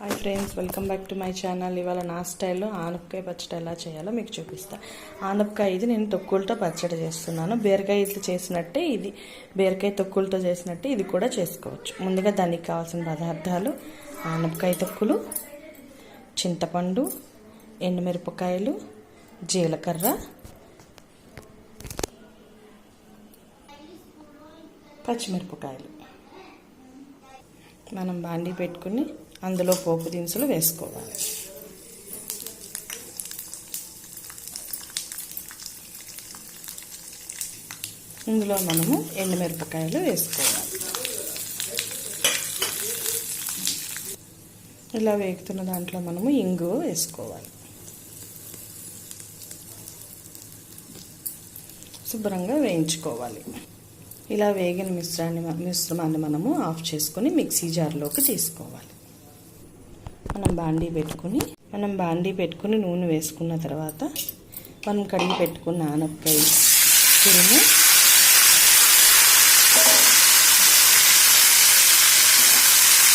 Hi friends welcome back to my channel. ఇవాళ నా స్టైల్లో ఆనపకాయ పచ్చడి ఎలా చేయాలో మీకు చూపిస్తా. ఆనపకాయ ఇది నేను తొక్కులతో పచ్చడి చేస్తున్నాను. బీరకాయ ఇట్లా చేసినట్టే ఇది. బీరకాయ తొక్కులతో చేసినట్టే ఇది కూడా చేసుకోవచ్చు. ముందుగా దానికి కావాల్సిన పదార్థాలు ఆనపకాయ తొక్కులు చింతపండు ఎండుమిరపకాయలు జీలకర్ర పచ్చిమిరపకాయలు. మనం బాండీ పెట్టుకుని అందులో పోపు దినుసులు వేసుకోవాలి. ఇందులో మనము ఎండుమిరపకాయలు వేసుకోవాలి. ఇలా వేగుతున్న దాంట్లో మనము ఇంగు వేసుకోవాలి. శుభ్రంగా వేయించుకోవాలి. ఇలా వేగిన మిశ్రాన్ని మిశ్రమాన్ని మనము ఆఫ్ చేసుకొని మిక్సీ జార్లోకి తీసుకోవాలి. మనం బాండీ పెట్టుకుని మనం బాండీ పెట్టుకుని నూనె వేసుకున్న తర్వాత మనం కడిగి పెట్టుకున్న ఆనపకాయ తురుము.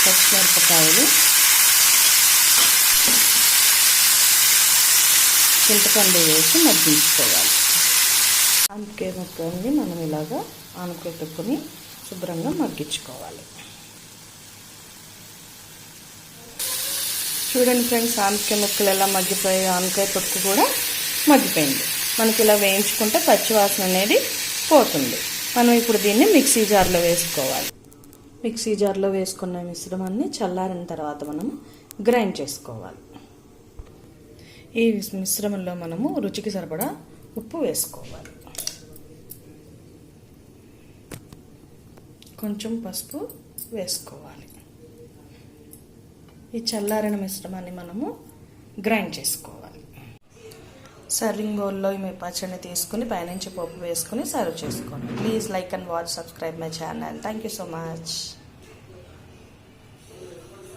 పచ్చిమిరపకాయలు. చింతపండు వేసి మగ్గించుకోవాలి. ఆనపకాయ ముక్కల్ని మనం ఇలాగా ఆనపకాయ పెట్టుకుని శుభ్రంగా మగ్గించుకోవాలి. చూడండి ఫ్రెండ్స్ ఆనపకాయ ముక్కలు ఎలా మగ్గిపోయాయి ఆనకాయ తొక్కు కూడా మగ్గిపోయింది. మనకి ఇలా వేయించుకుంటే పచ్చివాసన అనేది పోతుంది. మనం ఇప్పుడు దీన్ని మిక్సీ జార్లో వేసుకోవాలి. మిక్సీ జార్లో వేసుకున్న మిశ్రమాన్ని చల్లారిన తర్వాత మనము గ్రైండ్ చేసుకోవాలి. ఈ మిశ్రమంలో మనము రుచికి సరిపడా ఉప్పు వేసుకోవాలి. కొంచెం పసుపు వేసుకోవాలి. ఈ చల్లారిన మిశ్రమాన్ని మనము గ్రైండ్ చేసుకోవాలి. సర్వింగ్ బౌల్లో మీ పచ్చడిని తీసుకుని పైనుంచి పప్పు వేసుకుని సర్వ్ చేసుకోండి. Please like and watch subscribe my channel. Thank you so much.